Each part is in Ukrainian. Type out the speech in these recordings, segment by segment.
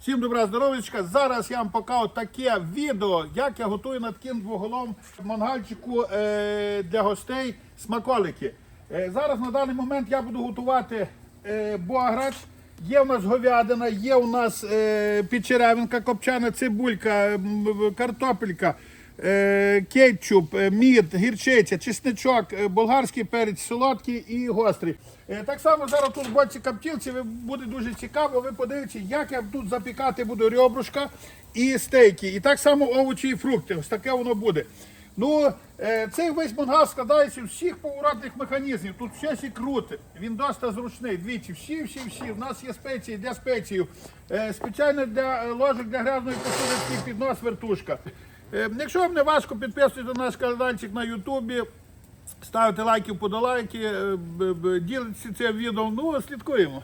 Всім добра здоров'ячка. Зараз я вам покажу таке відео, як я готую над таким двоголом мангальчику е, для гостей смаколики. Е, зараз на даний момент я буду готувати е, боаграч. Є у нас говядина, є у нас е, підчеревинка, копчана цибулька, картопелька, е, кетчуп, е, мід, гірчиця, чесничок, е, болгарський перець, солодкий і гострий. Е, Так само зараз тут в боці каптілці буде дуже цікаво. Ви подивіться, як я тут запікати буду ребрушка і стейки. І так само овочі і фрукти. Ось таке воно буде. Ну, е, цей весь мангал складається з всіх поворотних механізмів. Тут все сі круте. Він досить зручний. Двічі, всі, всі, всі. У нас є спеції для спецію. Е, спеціально для ложок для грязної посуди піднос вертушка. Якщо вам не важко, підписуйтесь на наш каналчик на Ютубі. Ставте лайки, подолайки, е, б- цим відео. Ну, слідкуємо.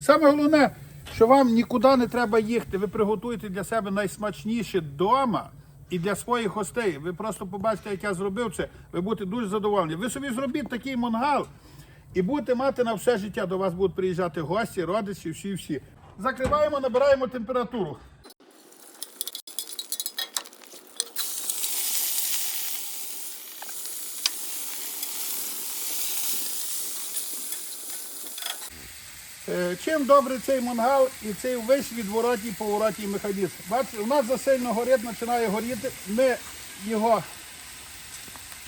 Саме головне, що вам нікуди не треба їхати. Ви приготуєте для себе найсмачніше вдома і для своїх гостей. Ви просто побачите, як я зробив це. Ви будете дуже задоволені. Ви собі зробіть такий мангал і будете мати на все життя. До вас будуть приїжджати гості, родичі, всі, всі. Закриваємо, набираємо температуру. Чим добре цей мангал і цей весь відворотній поворотній механізм. Бачите, у нас засильно горить, починає горіти. Ми його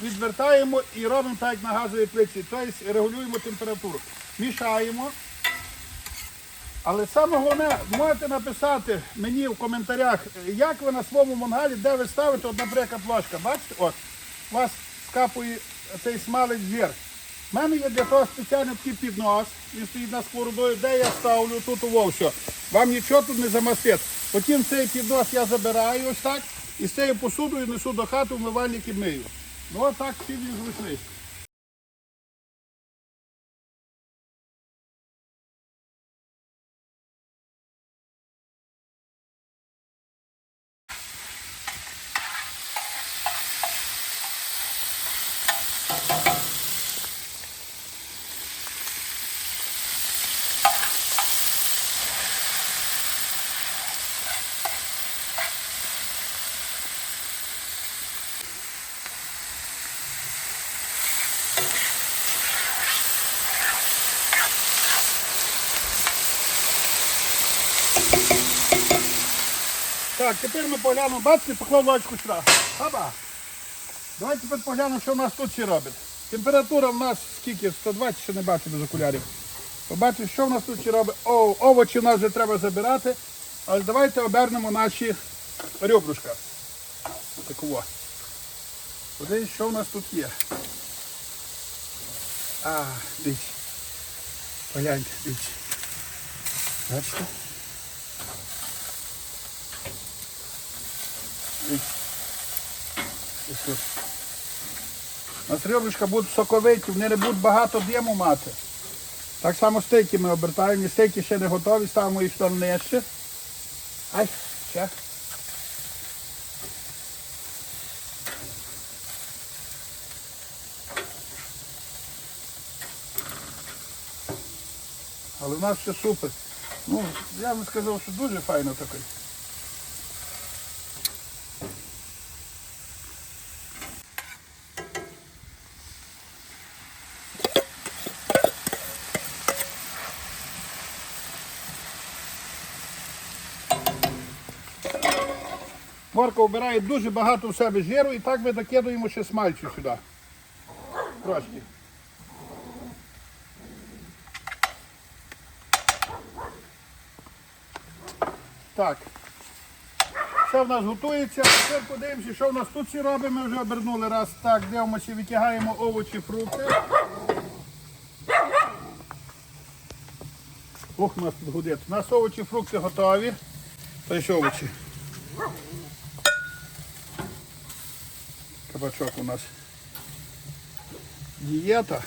відвертаємо і робимо так, на газовій плиті. Тобто регулюємо температуру. Мішаємо. Але саме головне, можете написати мені в коментарях, як ви на своєму мангалі, де ви ставите, от, наприклад, ложка. Бачите, от, у вас скапує цей смалець вверх. У мене є для того спеціально такий піднос, він стоїть на сковородою, де я ставлю тут у все. Вам нічого тут не замастить. Потім цей піднос я забираю ось так і з цією посудою несу до хати, вмивальник і мию. Ну отак всі він зручний. Так, тепер ми поглянемо, бачите, поклав ложку сюди. Хаба. Давайте тепер поглянемо, що в нас тут ще робить. Температура в нас скільки? 120, ще не бачу без окулярів. Побачимо, що в нас тут ще робить. О, овочі в нас вже треба забирати. Але давайте обернемо наші ребрушка. Такого. Подивіться, що в нас тут є. А, дивіться. Погляньте, дивіться. Бачите? Нас ребрышка будуть соковиті, вони не будуть багато диму мати. Так само стейки ми обертаємо, стейки ще не готові, ставимо їх там нижче. Ай, ще. Але в нас все супер. Ну, я би сказав, що дуже файно таке. Морка вбирає дуже багато в себе жиру і так ми докидуємо ще смальцю сюди. Трошки. Так. Все в нас готується. Тепер подивимося, що в нас тут всі робимо. Ми вже обернули раз. Так, дивимося, витягаємо овочі, фрукти. Ух, у нас тут гудить. У нас овочі, фрукти готові. Тобто овочі. Кабачок у нас дієта.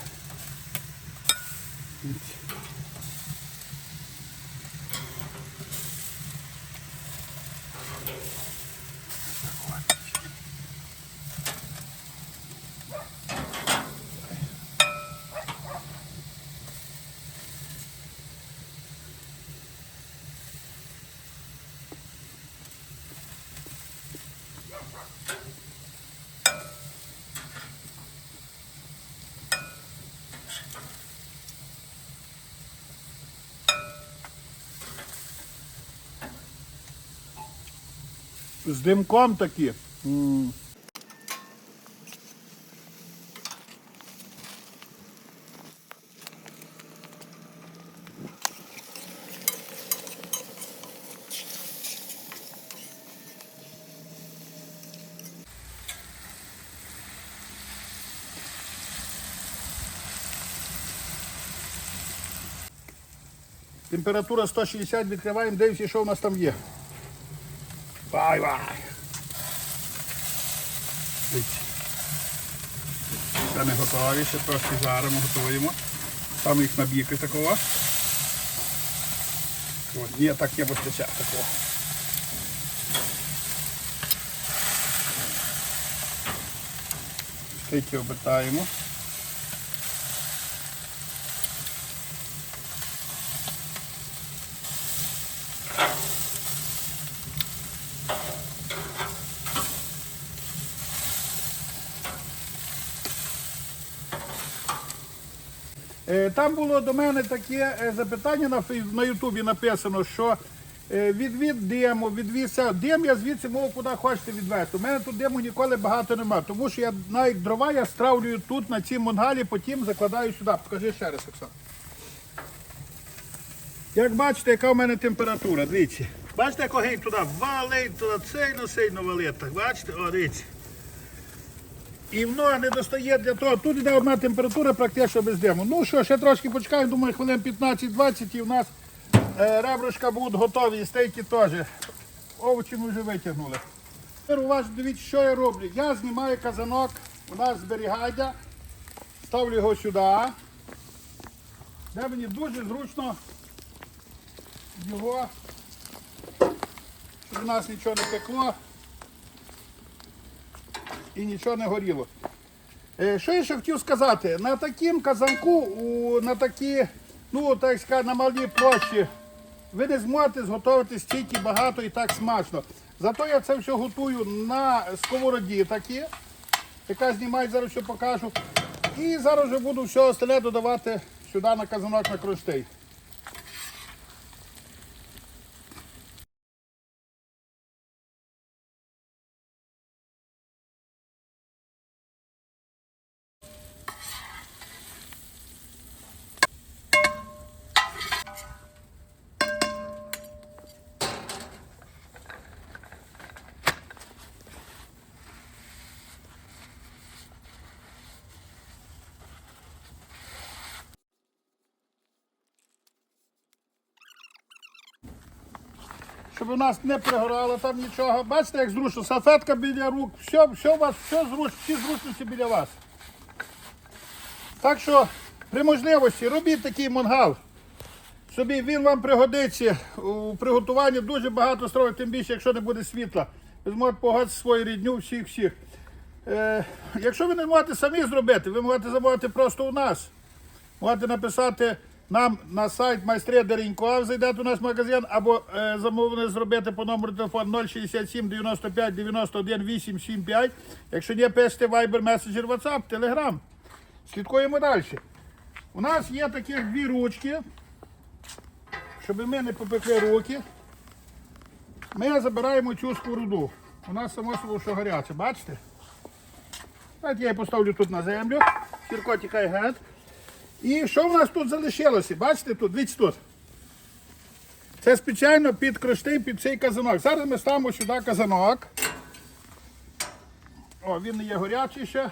З димком такі. Температура 160, відкриваємо, дивимося, що у нас там є. Вай. Дивіться. Ще не готові, ще трошки жаримо, готуємо. Там їх набіки такого. О, ні, так є вистачає такого. Стейки обертаємо. Е, Там було до мене таке е, запитання на на Ютубі написано, що е, відвід диму, відвідся. Дим я звідси можу куди хочете відвести. У мене тут диму ніколи багато немає, тому що я навіть дрова я стравлюю тут на цій мангалі, потім закладаю сюди. Покажи ще раз, Оксана. Як бачите, яка в мене температура, дивіться. Бачите, як огонь туди валить, туди сильно-сильно валить. Так, бачите, о, дивіться. І воно не достає для того. Тут йде одна температура практично без диму. Ну що, ще трошки почекаємо, думаю, хвилин 15-20 і в нас е, ребрышка будуть готові, і стейки теж. Овочі ми вже витягнули. Тепер уважно дивіться, що я роблю. Я знімаю казанок, у нас зберігання, ставлю його сюди, де мені дуже зручно його, щоб у нас нічого не пекло і нічого не горіло. Е, Що я ще хотів сказати? На таким казанку, на такі, ну так сказати, на малій площі, ви не зможете зготувати стільки багато і так смачно. Зато я це все готую на сковороді такі, яка знімає, зараз ще покажу. І зараз вже буду все остальне додавати сюди на казанок на кронштейн. Щоб у нас не пригорало там нічого. Бачите, як зручно, салфетка біля рук, все, все у вас, все зручно, всі зручності біля вас. Так що при можливості робіть такий мангал. Собі він вам пригодиться у приготуванні дуже багато страв, тим більше, якщо не буде світла. Ви зможете погодити свою рідню всіх-всіх. Е, якщо ви не можете самі зробити, ви можете замовити просто у нас. Можете написати нам на сайт майстри Деренько, зайдете у наш магазин, або е, замовлення зробити по номеру телефону 067 95 91 875. Якщо не пишете Viber, Messenger, WhatsApp, Telegram. Слідкуємо далі. У нас є таких дві ручки, щоб ми не попекли руки. Ми забираємо цю сковороду. У нас само собою, що гаряче, бачите? Давайте я її поставлю тут на землю. Сірко тікає геть. І що в нас тут залишилося? Бачите тут, дивіться тут. Це спеціально під кронштейн, під цей казанок. Зараз ми ставимо сюди казанок. О, він не є горячий ще.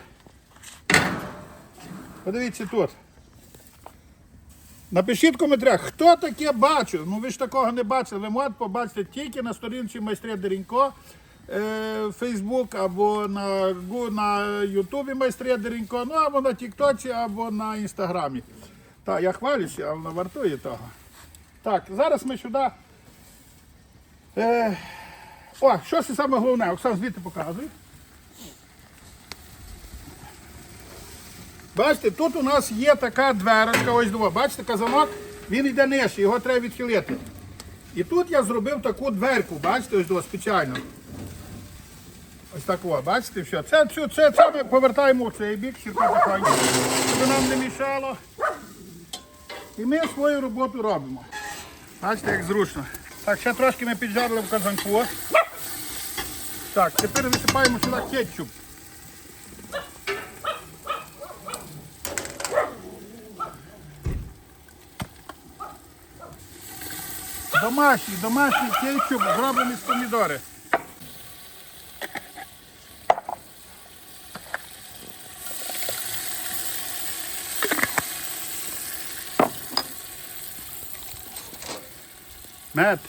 Подивіться тут. Напишіть в коментарях, хто таке бачив. Ну ви ж такого не бачили. Ви можете побачити тільки на сторінці майстри Деренько, Фейсбук або на, на Ютубі майстри Деренько, ну або на Тіктоці, або на Інстаграмі. Так, я хвалюся, але не вартує того. Так, зараз ми сюди е, О, що це саме головне? Оксан, звідти показуй. Бачите, тут у нас є така дверочка, ось два. Бачите, казанок, він йде нижче, його треба відхилити. І тут я зробив таку дверку, бачите, ось два, спеціально. Ось так, о, бачите, все. Це, це, це, це ми повертаємо в цей бік, щоб потихоньку, щоб нам не мішало. І ми свою роботу робимо. Бачите, як зручно. Так, ще трошки ми піджарили в казанку. Так, тепер висипаємо сюди кетчуп. Домашній, домашній кетчуп, зроблений з помідори. Мед.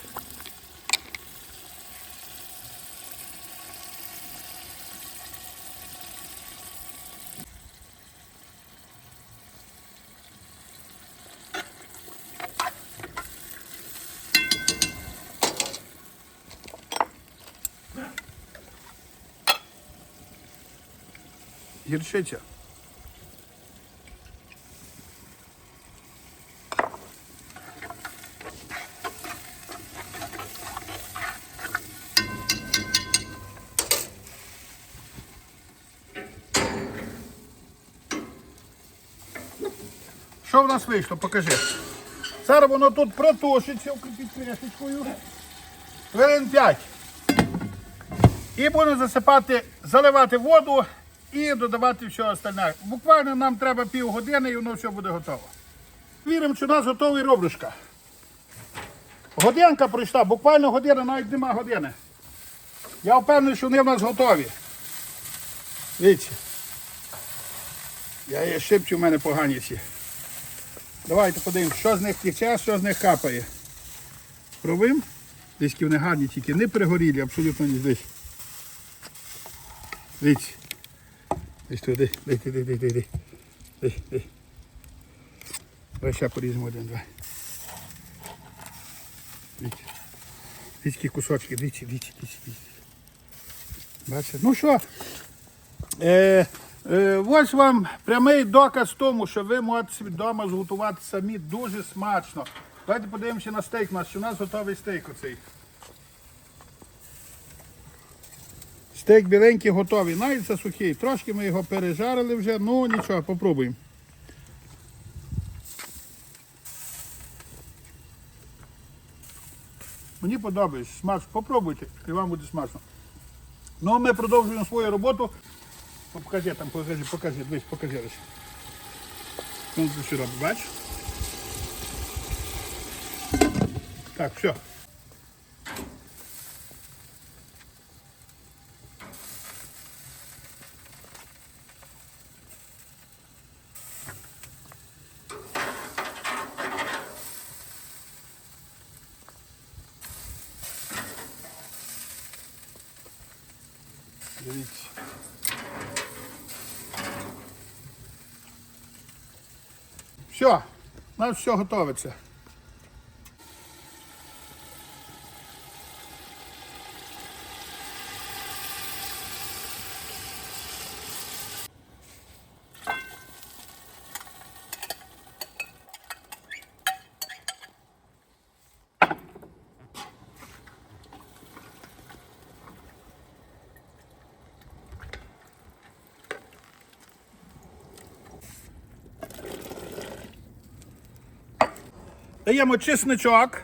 Гірчиця. Що в нас вийшло? Покажи. Зараз воно тут протушиться під кришечкою. Хвилин 5. І будемо засипати, заливати воду і додавати все остальне. Буквально нам треба півгодини і воно все буде готово. Віримо, що у нас готовий робришка. Годинка пройшла, буквально година, навіть нема години. Я впевнений, що вони в нас готові. Дивіться. Я є шипчу, в мене погані ці. Давайте подивимось, що з них тече, що з них капає. Пробуємо. Десь вони гарні тільки, не перегорілі, абсолютно ні десь. Дивіться. Десь туди, десь, десь, десь. Давай ще поріжемо один, два. Дивіться. Дивіться, кусочки, дивіться, дивіться, дивіться, дивіться. Бачите? Ну що, е, ось вам прямий доказ тому, що ви можете вдома зготувати самі дуже смачно. Давайте подивимося на стейк наш, що у нас готовий стейк оцей. Стейк біленький готовий, навіть це сухий. Трошки ми його пережарили вже, ну нічого, попробуємо. Мені подобається, смачно. Попробуйте, і вам буде смачно. Ну, а ми продовжуємо свою роботу. Покажи там, покажи, покажи, дивись, покажи. Ну, що робиш. Так, все. Дивіться. Все, у нас все готовиться. Даємо чесничок.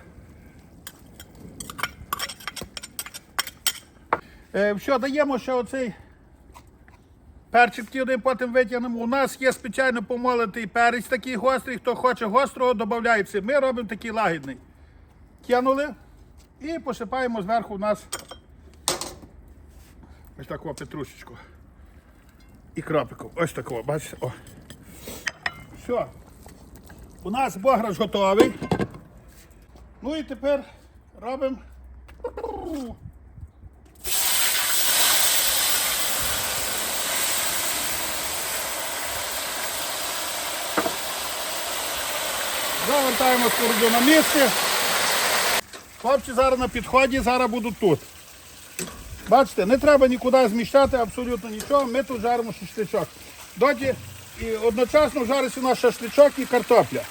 Е, все, даємо ще оцей перчик ті один, потім витягнемо. У нас є спеціально помолотий перець такий гострий. Хто хоче гострого, додається. Ми робимо такий лагідний. Кинули і посипаємо зверху у нас ось таку петрушечку. І крапику. Ось такого, бачите? О. Все. У нас бограш готовий. Ну і тепер робимо. Завертаємо сковороду на місце. Хлопці зараз на підході, зараз будуть тут. Бачите, не треба нікуди зміщати абсолютно нічого. Ми тут жаримо шашличок. Доті і одночасно жариться у нас шашличок і картопля.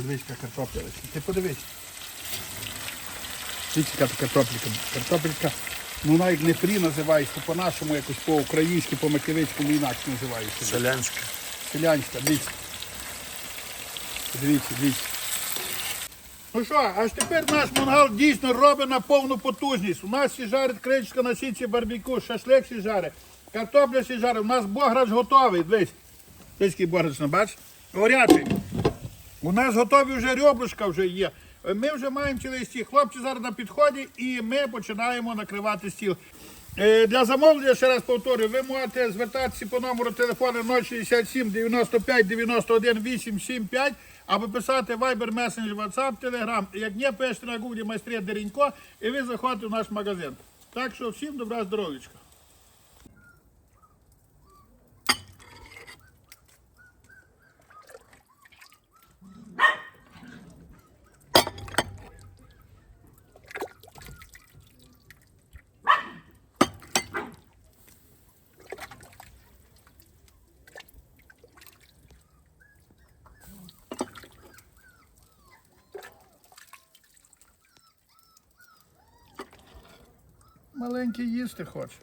Подивись, яка картопля. Ти подивись. Дивіться, яка то картопелька. Картопелька, ну навіть не фрі називається, по-нашому якось по-українськи, по-маківецькому інакше називається. Селянська. Селянська, дивіться. Дивіться, дивіться. Ну що, аж тепер наш мангал дійсно робить на повну потужність. У нас ще жарить кричка на сітці барбіку, шашлик ще жарить, картопля ще жарить. У нас бограч готовий. Дивись. Дивись, який бограч, бачиш? Горячий. У нас готові вже ребрышка вже є. Ми вже маємо цілий стіл. Хлопці зараз на підході і ми починаємо накривати стіл. Е, Для замовлення, ще раз повторюю, ви можете звертатися по номеру телефону 067 95 91 875 або писати Viber, Messenger, WhatsApp, Telegram. Як не, пишете на Google майстри Деренько і ви заходите в наш магазин. Так що всім добра здоров'ячка. Маленький їсти хоче.